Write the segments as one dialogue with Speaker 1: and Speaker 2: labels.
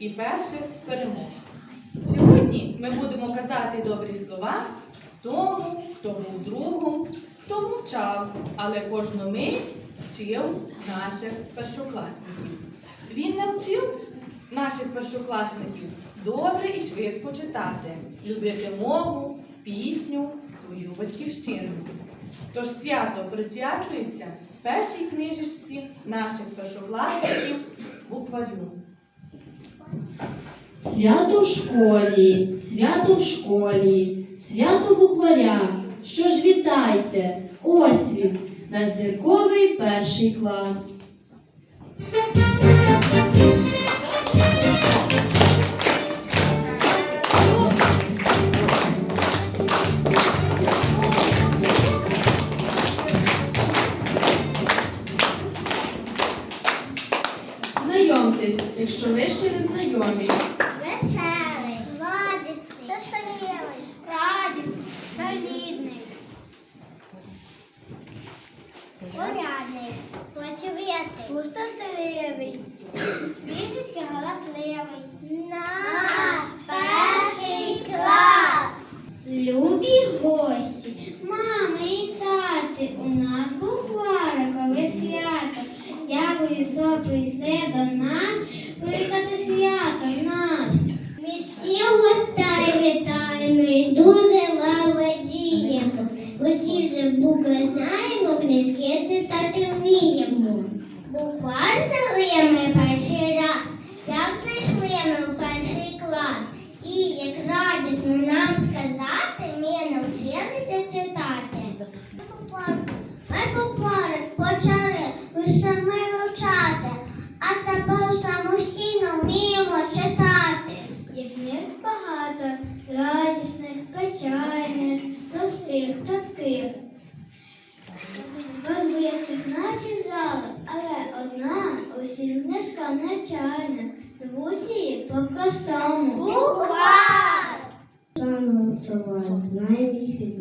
Speaker 1: і перших перемог. Сьогодні ми будемо казати добрі слова тому, хто був другом, хто мовчав, але кожну мить вчив наших першокласників. Він навчив наших першокласників добре і швидко читати, любити мову, пісню, свою батьківщину. Тож свято присвячується першій книжечці наших першокласників букварю.
Speaker 2: Свято в школі, свято в школі, свято букваря. Що ж вітайте, ось він, наш зірковий перший клас.
Speaker 3: Порядний, плачевитий, пустотливий, фізично галасливий. Наш перший клас! Любі гості, мами і тати, у нас букварикове свято. Дякую, що прийшли до нас, привітати свято нас. Ми всі гостей вітаємо і дуже вам радіємо. Усі вже букви знаємо, книжки читати вміємо. Буквар взяли ми перший раз, як знайшли ми в перший клас. І як радісно нам сказати, ми навчилися читати. Ми букварик почали лише ми вивчати, а тепер самостійно вміємо читати. Їх них багато, радісних, звичайних, простих, таких. Розбистих наче зали, але одна усім книжкам начальник. Звуть її по-простому. Буквар!
Speaker 4: Саме слова, знаємо їх від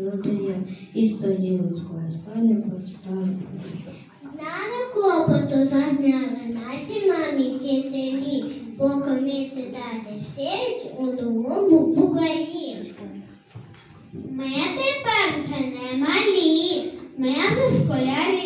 Speaker 4: володаря, історії людської, стане подстане.
Speaker 3: З нами клопоту зазняли наші мамі вчителі, поки ми читати вчить у новому букварі. Ми тепер вже не малі, ми вже школярі.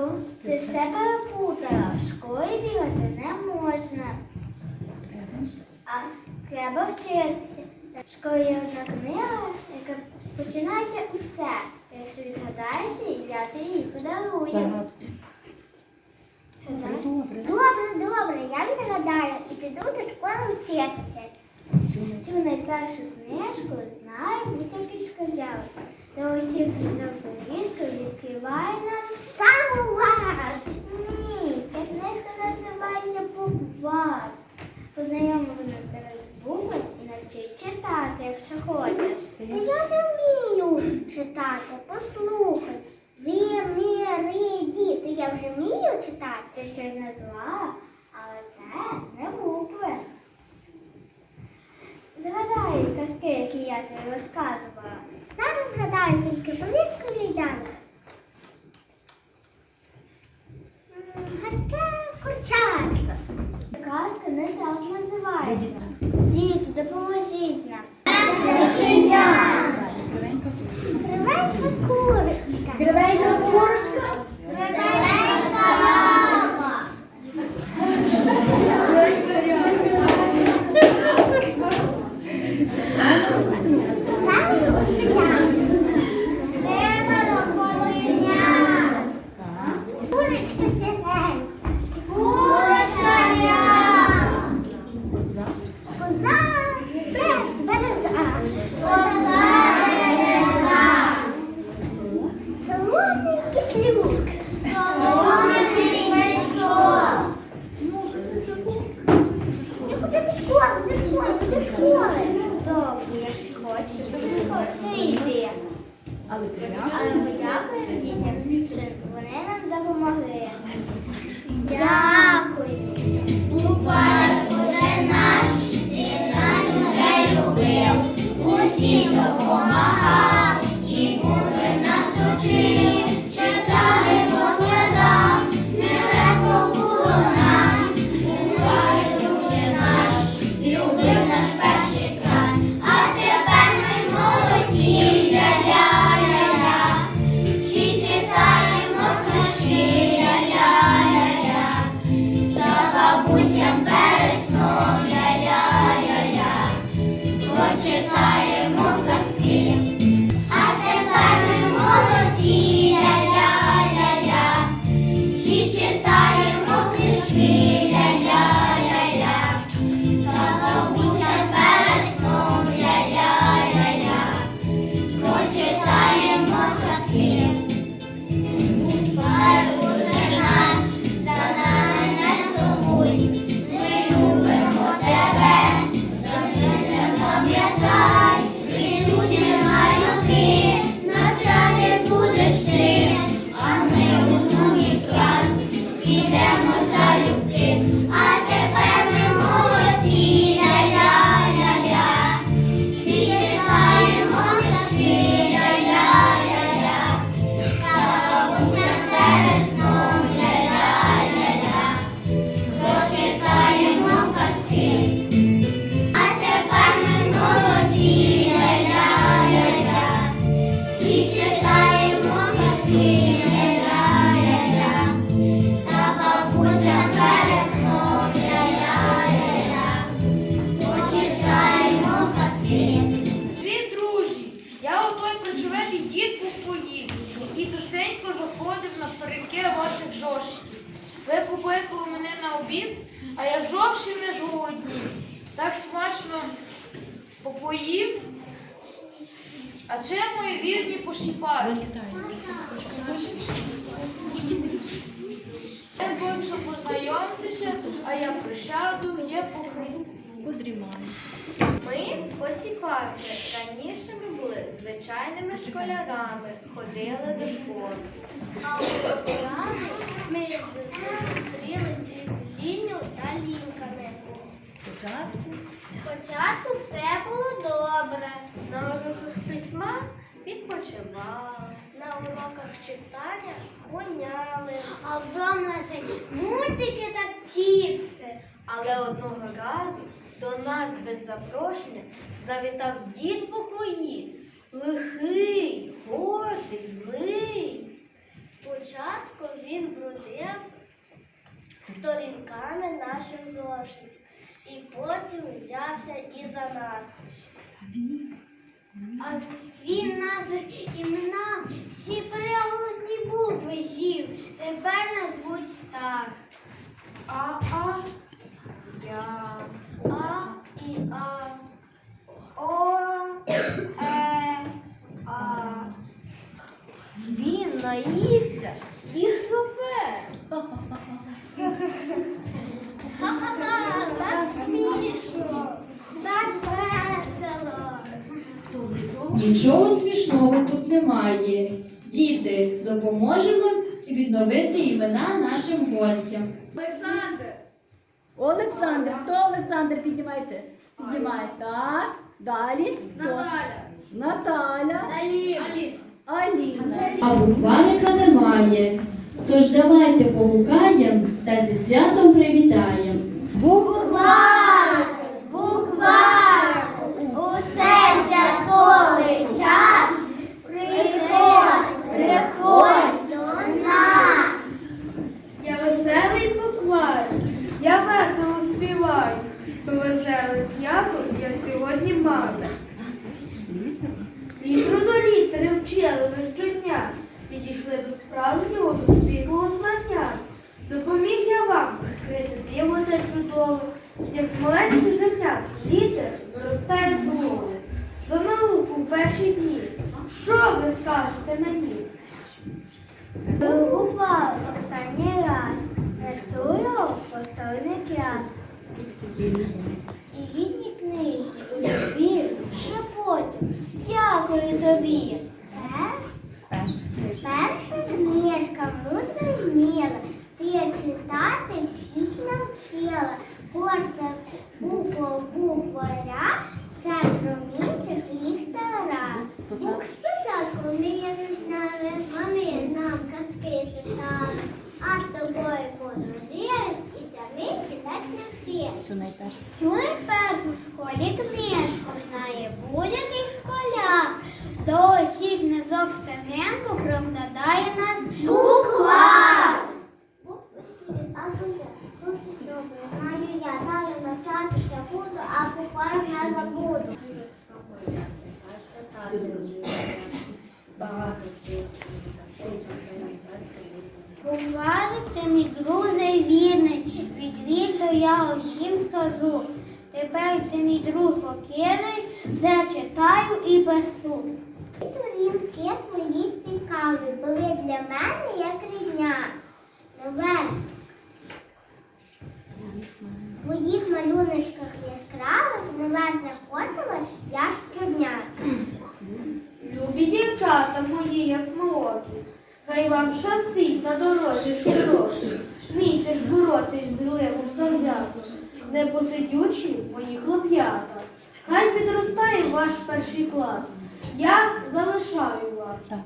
Speaker 5: Тату, ти все перепутала, в школі бігати не можна. А треба вчитися. В школі є одна книга, яка починається усе. Якщо відгадаєш я тобі її подарую. Добре, добре, я відгадаю і піду до школи вчитися. Цю найпершу книжку знає будь-який школяр. Та усіх заповістку відкриває нас. Ні, ця книжка називається Буквар. Познаємо і навчить читати, якщо хочеш. Я вже вмію читати, послухай. Виміридіти. Я вже вмію читати, ти щось назвала, але це не букви. Згадай казки, які я тобі розказувала. Thanks.
Speaker 3: Спочатку все було добре.
Speaker 6: На уроках письма відпочивала.
Speaker 3: На уроках читання гоняли. А вдома це мультики та чіпси.
Speaker 6: Але одного разу до нас без запрошення завітав дід буквоїд. Лихий, гордий, злий.
Speaker 3: Спочатку він брудив сторінками наших зошитів і потім взявся і за нас. А він нас імена всі приголосні букви з'їв. Тепер нас звуть так.
Speaker 7: А, а, я.
Speaker 3: А і А. О, Е, А.
Speaker 6: Він наївся і хропе.
Speaker 3: Ха-ха-ха, так смішно, так весело.
Speaker 2: Нічого смішного тут немає. Діти, допоможемо відновити імена нашим гостям.
Speaker 8: Олександр. Олександр, Хто Олександр? Піднімайте. Піднімай. Так. Далі. Наталя. Наталя. Аліна.
Speaker 2: А букварика немає. Тож давайте погукаємо та зі святом привітаємо.
Speaker 3: Буквар, буквар, у цей святковий час приходь, приходь до нас.
Speaker 7: Я веселий буквар, я весело співаю. Повеселе свято я сьогодні маю. Літру до літери вчили ви щодня, підійшли до справжнього, до світлого знання. Допоміг я вам відкрити чудове, як з маленьких зернят літер виростає слово. За науку в перші дні. Що ви скажете мені?
Speaker 3: Буквар останній раз, Рисую його в повторний час. І рідній книзі у любві шепотю. Дякую тобі. Перша книжка мудра вміла, ти читати всіх навчила. Кожна буква букваря, це промінчик ліхтара. Бук спочатку ми я не знали, мами нам казки читали. А з тобою подружились і самі читати не всі.
Speaker 8: Цю найпершу.
Speaker 3: Цю найпершу в школі книжку знає будь-який школяр. До усіх книжок Сергенко прокладає нас буквар. Букви всі від А до Я. Дуже добре, знаю я. Далі навчатися буду, а буквар не забуду. Букварик ти мій друзей вірний, від віру я усім скажу. Тепер ти мій друг покірний, де читаю і пишу. Сторінки твої цікаві були для мене як рідня. Нове. В твоїх малюночках яскравих нове знаходила я щодня.
Speaker 7: Любі дівчата мої ясноокі, хай вам щастить на дорозі широкій. Вмійте ж боротись з зливом завзято, не посидючи мої хлоп'ята. Хай підростає ваш перший клас. Я залишаю вас.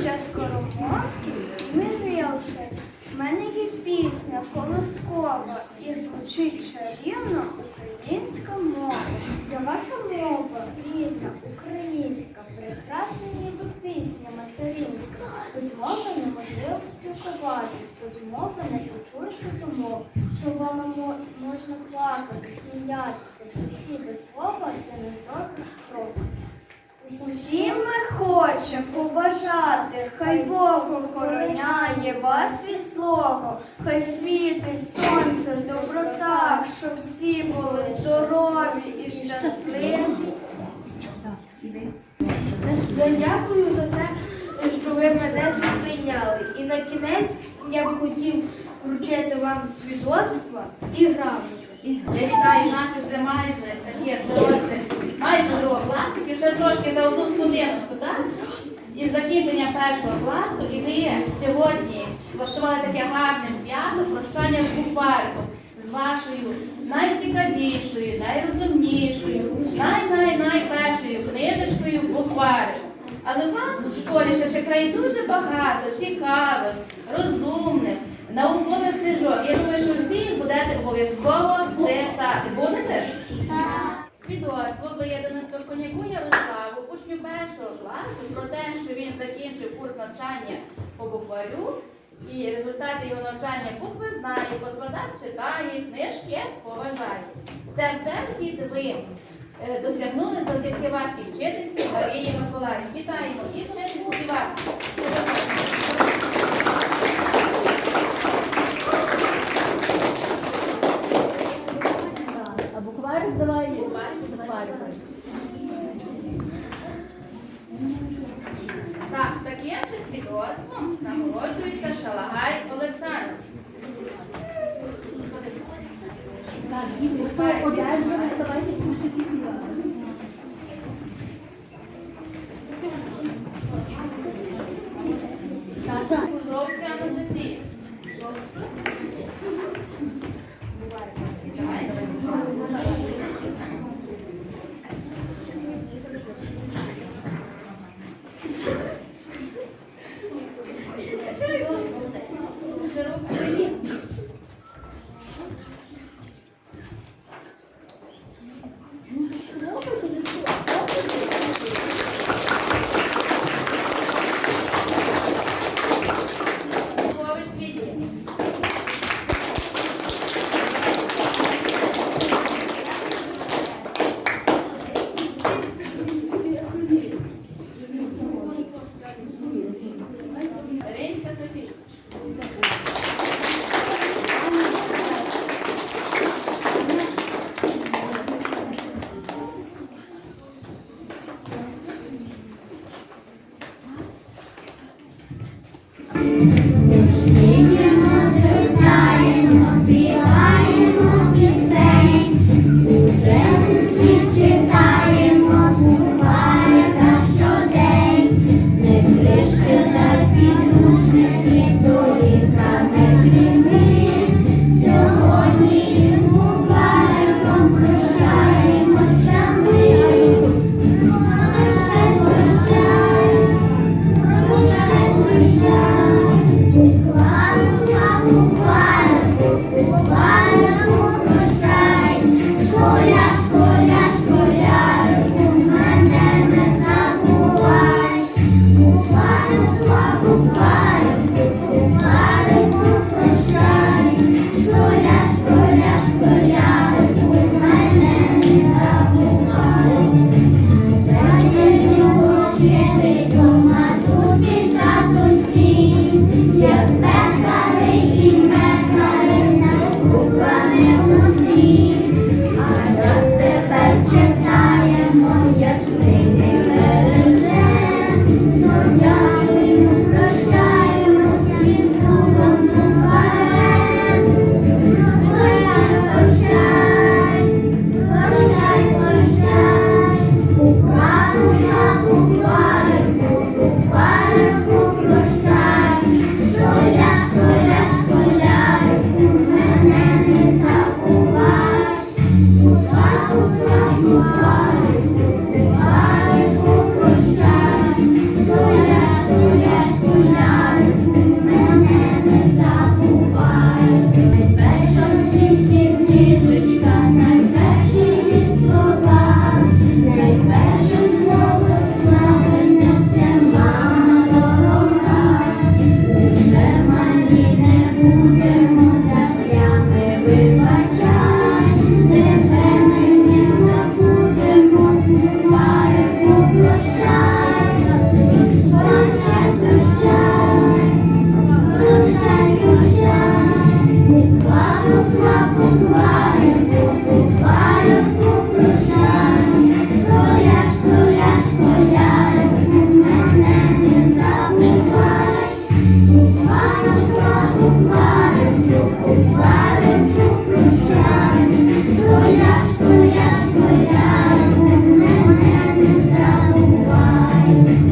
Speaker 9: Ще скоромовки, і мірилки. У мене є пісня колоскова і звучить чарівно українська мова. Та ваша мова рідна, українська, прекрасна ніби пісня материнська. Без мови неможливо спілкуватись, без мови не почуєш ти мов. Словами можна плакати, сміятися, в житті без слова ти не зробиш кроку. Усім ми хочемо побажати, хай Бог охороняє вас від злого, хай світить сонце, доброта, щоб всі були здорові і щасливі. Я дякую за те, що ви мене прийняли. І на кінець я б хотів вручити вам свідоцтва і грамоти.
Speaker 10: Я вітаю наших вже таких дорослих, майже другокласників, ще трошки за одну сходиночку, так? Із закінчення першого класу, і ми сьогодні влаштували таке гарне свято прощання в букварку з вашою найцікавішою, найрозумнішою, най-най-найпершою книжечкою букварик. Але вас у школі ще чекає дуже багато цікавих, розумних, наукових книжок. Я думаю, що всі їх будете обов'язково читати. Будете? Свідоцтво виєднане Торконяку Ярославу, учню першого класу, про те, що він закінчив курс навчання по букварю, і результати його навчання букви знає, по читає, книжки поважає. Це все вхід ви е, досягнули завдяки вашій вчительці Марії Миколаївні. Вітаємо і вчительку, і вас.